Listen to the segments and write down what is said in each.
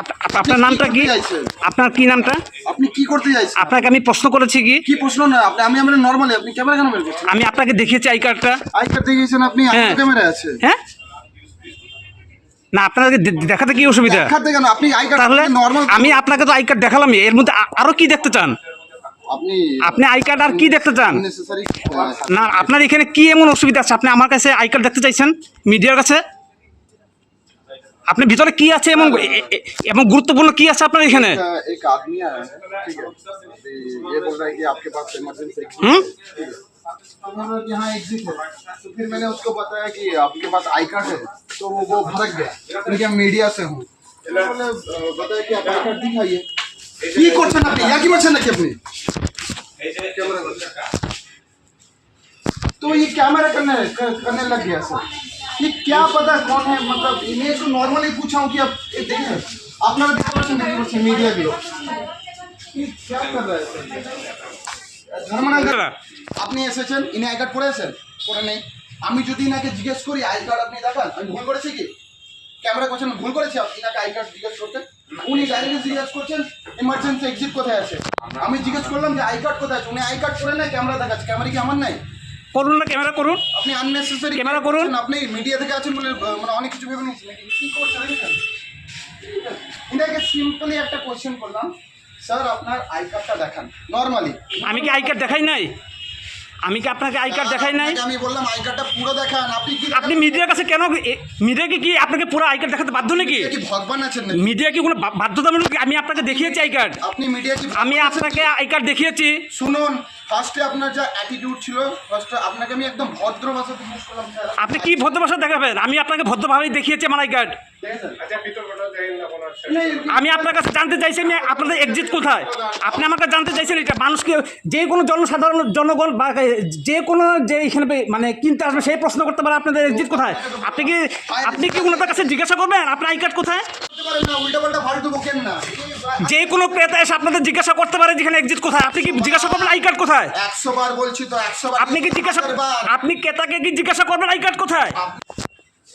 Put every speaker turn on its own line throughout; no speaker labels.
Up- up- আপনার নামটা কি? আপনার কি নামটা?
আপনি কি করতে চাইছেন?
আপনাকে আমি প্রশ্ন করেছি কি?
কি প্রশ্ন না আপনি আমি আমরা নর্মালি আপনি ক্যামেরা কেন বের করছেন?
আমি আপনাকে দেখিয়েছি আই কার্ডটা।
আই কার্ড দেখিয়েছেন আপনি
হ্যাঁ।
ক্যামেরা আছে।
হ্যাঁ? না আপনাকে দেখাতে কি অসুবিধা?
দেখাতে কেন আপনি আই কার্ড
তাহলে
নর্মাল
আমি আপনাকে তো আই কার্ড দেখালামই এর মধ্যে আরও কি দেখতে চান?
আপনি
আপনি আই কার্ড আর কি দেখতে চান? না আপনার এখানে কি এমন অসুবিধা আছে? আপনি আমার কাছে আই কার্ড দেখতে চাইছেন মিডিয়ার কাছে? আপনি ভিতরে কি আছে এমন এ- এ- এবং গুরুত্বপূর্ণ কি আছে আপনার এখানে
एक आदमी आया है ठीक है अभी ये बोल रहा है कि आपके पास इमरजेंसी
हम्म?
यहाँ एग्जिट है तो फिर मैंने उसको बताया कि आपके पास आई कार्ड है तो वो वो भड़क गया क्योंकि मैं मीडिया से हूँ तो मैंने अ, बताया कि आप आई कार्ड दिखाइए কি করছেন আপনি ইয়া কি করছেন নাকি আপনি तो ये कैमरा करने कर- करने लग गया सर ये क्या पता कौन है मतलब मैं तो नॉर्मली पूछा हूँ कि आप ये देखें আপনারা দেখতে পাচ্ছেন দেখতে পাচ্ছেন মিডিয়াগুলো কি क्या कर रहा है सर ধর্মনগর আপনি এসেছেন ইনি আই কার্ড করেছেন করে নেই আমি যদি ইনাকে জিজ্ঞেস করি আই কার্ড আপনি দেখান আমি ভুল করেছি কি ক্যামেরা করছেন ভুল করেছি আপনি ইনাকে আই কার্ড জিজ্ঞেস করতে উনি ডাইরেক্ট জিজ্ঞেস করছেন ইমার্জেন্সি এক্সিট কোথায় আছে আমি জিজ্ঞেস করলাম যে আই কার্ড কোথায় আছে উনি আই কার্ড করে নেয় ক্যামেরা দেখাচ্ছে ক্যামেরা কি আমার নাই
করুন না ক্যামেরা করুন।
আপনি আননেসেসারি
ক্যামেরা করুন।
আপনি মিডিয়া থেকে আছেন বলে মানে অনেক কিছু ভেবে নিচ্ছেন নাকি? কি করছেন এটাকে সিম্পলি একটা কোশ্চেন করলাম। স্যার আপনার আই কার্ডটা দেখান। নর্মালি
আমি কি আই কার্ড দেখাই নাই? আমি কি আপনাকে আই কার্ড দেখাই নাই?
আমি বললাম আই কার্ডটা পুরো দেখান। আপনি কি
আপনি মিডিয়ার কাছে কেন মিডিয়াকে কি আপনাকে পুরো আই কার্ড দেখাতে বাধ্য নাকি?
কি ভগবান আছেন নাকি?
মিডিয়া কি কোনো বাধ্যতামূলক? আমি আপনাকে দেখিয়েছি আই কার্ড
আপনি মিডিয়া
আমি আপনাকে আই কার্ড দেখিয়েছি।
শুনুন ফার্স্টে আপনার যা অ্যাটিটিউড ছিল ফার্স্টে আপনাকে আমি একদম ভদ্র ভাষাতে জিজ্ঞেস করলাম স্যার।
আপনি কি ভদ্র ভাষা দেখাবেন? আমি আপনাকে ভদ্রভাবেই দেখিয়েছি আমার আই কার্ড
দেখেছেন
আমি আপনার কাছে জানতে চাইছি আমি আপনাদের এক্সিট কোথায়? আপনি আমার কাছে জানতে চাইছেন এটা মানুষকে যে কোনো জনসাধারণ জনগণ বা যে কোনো যে এখানে মানে কিনতে আসবে সেই প্রশ্ন করতে পারে আপনাদের এক্সিট কোথায়? আপনি কি আপনি কি ওনাদের কাছে জিজ্ঞাসা করবেন? আপনার আই কার্ড কোথায়? যে কোনো ক্রেতা এসে আপনাদের জিজ্ঞাসা করতে পারে যেখানে এক্সিট কোথায়। আপনি কি জিজ্ঞাসা করবেন আই কার্ড কোথায়?
একশো বার বলছি তো একশো
আপনি কি জিজ্ঞাসা আপনি ক্রেতাকে কি জিজ্ঞাসা করবেন আই কার্ড কোথায়?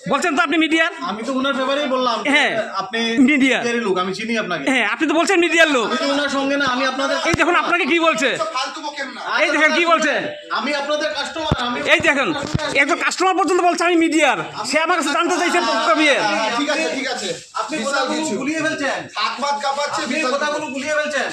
বলছেন তো আপনি মিডিয়ার
আমি তো ওনার ব্যাপারেই বললাম
হ্যাঁ,
আপনি। মিডিয়ার লোক? আমি চিনি আপনাকে।
হ্যাঁ আপনি তো বলছেন মিডিয়ার লোক।
আমি ওনার সঙ্গে না আমি আপনাদের
এই দেখুন আপনাকে কি বলছে?
ফালতু বকেন না।
এই দেখেন কি বলছে?
আমি আপনাদের কাস্টমার আমি
এই দেখেন একজন কাস্টমার পর্যন্ত বলছে আমি মিডিয়ার সে আমার কাছে জানতে চাইছে কবির
ঠিক আছে ঠিক আছে।
আপনি কথাগুলো গুলিয়ে ফেলছেন।
হাত ভাত কাঁপাচ্ছে
আপনি কথাগুলো গুলিয়ে ফেলছেন।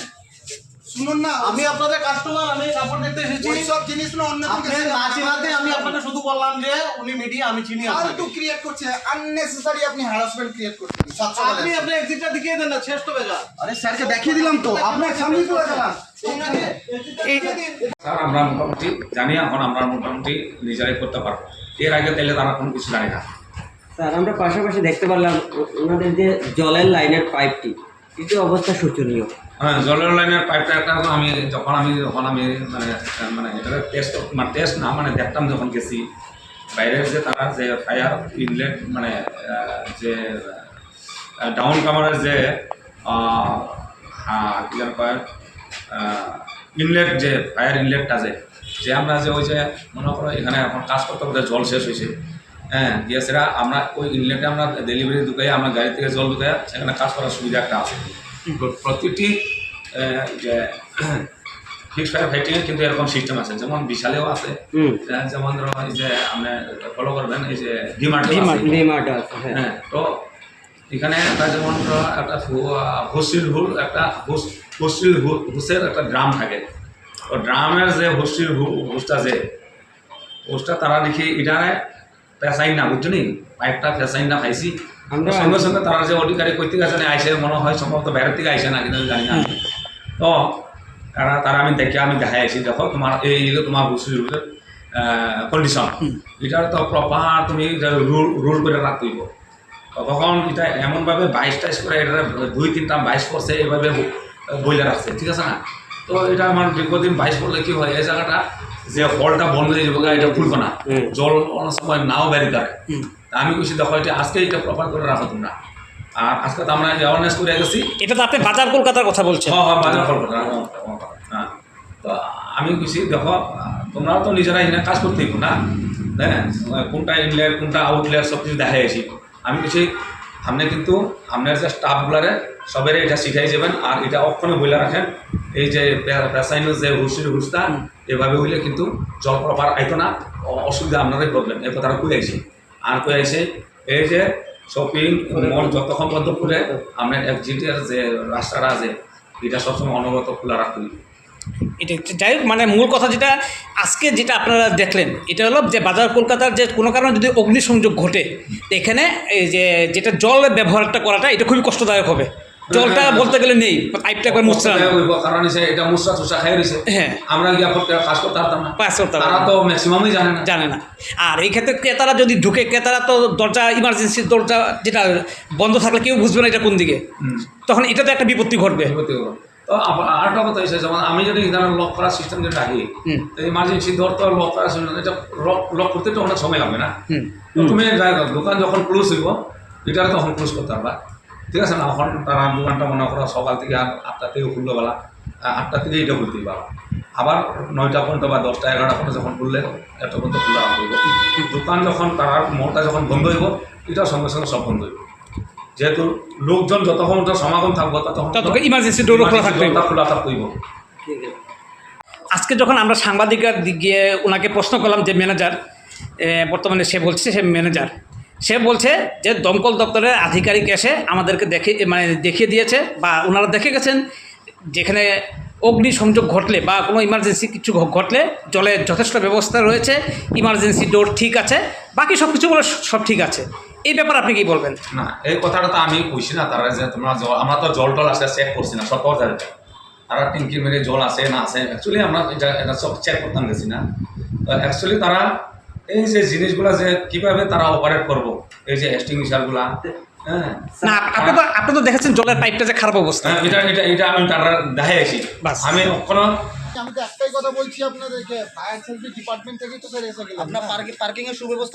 শুনুন না।
আমি আপনাদের কাস্টমার আমি কাপড় দেখতে এসেছি।
সব জিনিস না অন্য
আপনি নাচি নাতে আমি আপনাকে শুধু বললাম যে উনি মিডিয়া আমি চিনি আপনাকে।
ফালতু ক্রিয়েট করছে আননেসেসারি আপনি হ্যারাসমেন্ট ক্রিয়েট করছেন।
আপনি আপনি এক্সিটটা দেখিয়ে দেন না শেষ তো বেজা
আরে স্যারকে দেখিয়ে দিলাম তো আপনার সামনেই তো দেখালাম
স্যার আমরা মোটামুটি জানি এখন আমরা মোটামুটি নিজেরাই করতে পারব। এর আগে তাহলে তারা কোনো কিছু জানি না।
স্যার আমরা পাশাপাশি দেখতে পারলাম ওনাদের যে জলের লাইনের পাইপটি এটি অবস্থা শোচনীয়।
হ্যাঁ জলের লাইনের পাইপটা তো আমি যখন আমি যখন আমি মানে মানে এটা টেস্ট মানে টেস্ট না মানে দেখতাম যখন গেছি। বাইরে যে তারা যে ফায়ার ইনলেট মানে যে ডাউন কামারের যে কি যেন কয় ইনলেট যে ফায়ার ইনলেটটা যে যে আমরা যে ওই যে, মনে করো এখানে এখন কাজ করতে করতে জল শেষ হয়েছে। হ্যাঁ গ্যাসেরা আমরা ওই ইনলেটে আমরা ডেলিভারি ঢুকাই আমরা গাড়ি থেকে জল ঢুকাই সেখানে কাজ করার সুবিধা একটা আছে। প্রতিটি আহ, যে ফিক্স ফায়ার ফাইটিংয়ে কিন্তু এরকম সিস্টেম আছে যেমন বিশালেও আছে। যেমন ধরো এই যে আপনি ফলো করবেন এই যে ডিমার্ট
ডিমার্ট হ্যাঁ।
হ্যাঁ তো এখানে একটা যেমন ধরো একটা হুসির হুল একটা হুস হুসির একটা ড্রাম থাকে। তো ড্রামের যে হুসির হু- হুসটা যে হুসটা তারা দেখি এটারে পেঁচাই না বুঝছ নি পাইপটা পেঁচাই না খাইছি
আমরা-
সঙ্গে সঙ্গে তারা যে অধিকারী কইতে গেছে না আইসে মনে হয় সম্ভবত বাইরের থেকে আইসে না কিন্তু জানি না। তো তারা তারা আমি দেখে আমি দেখাই আছি দেখো তোমার এই তোমার হুসির কন্ডিশন এটার তো প্রপার তুমি রুল রুল করে রাখতেইব তখন এটা এমনভাবে বাইশ টাইশ করে এটা দুই তিনটা বাইশ করছে এভাবে বইলে রাখছে ঠিক আছে না? তো এটা আমার দীর্ঘদিন বাইশ করলে কি হয় এই জায়গাটা যে হলটা বন্ধ হয়ে যাবে এটা খুলবে না। জল অনেক সময় নাও বেরিয়ে পারে তা আমি খুশি দেখো এটা আজকে এটা প্রপার করে রাখো তোমরা। আর আজকে তো আমরা অ্যাওয়ারনেস করে গেছি।
এটা তো আপনি বাজার কলকাতার কথা বলছেন।
হ্যাঁ হ্যাঁ বাজার ফল করে হ্যাঁ তো আমি খুশি দেখো তোমরাও তো নিজেরা এখানে কাজ করতে না। হ্যাঁ কোনটা ইনলেট কোনটা আউটলেট সব কিছু দেখা গেছি আমি কিছু আপনি কিন্তু আপনার যে স্টাফগুলারে সবাই এটা শিখাই যাবেন আর এটা অক্ষণে বলে রাখেন। এই যে পেশাইনো যে হুসির হুসটা এভাবে হইলে কিন্তু জল প্রপার আইতো না অসুবিধা আপনারাই করবেন এই কথাটা কই আইছে আর কই আইছে এই যে শপিং মল যতক্ষণ পর্যন্ত খুলে আপনার এক্সিটের যে রাস্তাটা আছে এটা সবসময় অনবরত খোলা রাখতে
এটা যাই হোক মানে মূল কথা যেটা আজকে যেটা আপনারা দেখলেন এটা হলো যে বাজার কলকাতার যে কোনো কারণে যদি অগ্নিসংযোগ ঘটে এখানে এই যে যেটা জল ব্যবহারটা করাটা এটা খুবই কষ্টদায়ক হবে। জলটা বলতে গেলে নেই পাইপটা একবার।
হইব, কারণ এটা মুসরা টুসরা খাই রয়েছে
হ্যাঁ।
আমরা গিয়া কাজ করতে পারতাম না
কাজ করতে পারতাম
তারা তো ম্যাক্সিমামই জানে না
জানে না আর এই ক্ষেত্রে ক্রেতারা যদি ঢুকে ক্রেতারা তো দরজা ইমার্জেন্সি দরজা যেটা বন্ধ থাকলে কেউ বুঝবে না এটা কোন দিকে। তখন এটাতে একটা বিপত্তি ঘটবে
বিপত্তি। তো আরেকটা কথা হচ্ছে যেমন আমি যদি এখানে লক করার সিস্টেম
হুম।
তো ইমার্জেন্সি ধর তো লক করার system, এটা লক লক করতে তো অনেক সময় লাগবে না তুমি দোকান যখন ক্লোজ হইব এটারে তখন ক্লোজ করতে পারবা ঠিক আছে না এখন তারা দোকানটা মনে করো সকাল থেকে আট- আটটা থেকে খুললো বেলা। আটটা থেকে এটা খুলতেই পারবা আবার নয়টা পর্যন্ত বা দশটা এগারোটা পর্যন্ত যখন খুললে একটা পর্যন্ত খোলা হইব। দোকান যখন তার মোড়টা যখন বন্ধ হইব এটা সঙ্গে সঙ্গে সব বন্ধ হইব। যেহেতু লোকজন যতক্ষণ সমাগম থাকব ততক্ষণ
খোলা থাকতে হইব।
খোলা
আজকে যখন আমরা সাংবাদিকের দিক গিয়ে ওনাকে প্রশ্ন করলাম যে ম্যানেজার বর্তমানে সে বলছে সে ম্যানেজার সে বলছে যে দমকল দপ্তরের আধিকারিক এসে আমাদেরকে দেখে মানে দেখিয়ে দিয়েছে বা ওনারা দেখে গেছেন যেখানে অগ্নি সংযোগ ঘটলে বা কোনো ইমার্জেন্সি কিছু ঘটলে জলের যথেষ্ট ব্যবস্থা রয়েছে ইমার্জেন্সি ডোর ঠিক আছে, বাকি সব কিছু বলে সব ঠিক আছে। এই ব্যাপারে আপনি কি বলবেন?
না, এই কথাটা তো আমি কইছি না, তারা যে তোমরা জল আমরা তো জল টল আসে চেক করছি না, সব কথা এটা তারা ট্যাঙ্কির মেরে জল আসে না আসে অ্যাকচুয়ালি আমরা এটা সব চেক করতাম গেছি না। তো অ্যাকচুয়ালি তারা এই যে জিনিসগুলো যে কীভাবে তারা অপারেট করব এই যে এক্সটিংগুইশারগুলা হ্যাঁ?
না আপনি তো আপনি তো দেখেছেন জলের পাইপটা যে খারাপ অবস্থা।
হ্যাঁ, এটা এটা এটা আমি তারা
দেখাইছি
আমি কোনো
আমি তো একটাই কথা বলছি আপনাদেরকে ফায়ার সার্ভিস ডিপার্টমেন্ট থেকেই তো স্যার এসে গেলাম।
আপনার পার্কিং পার্কিং এর সুব্যবস্থা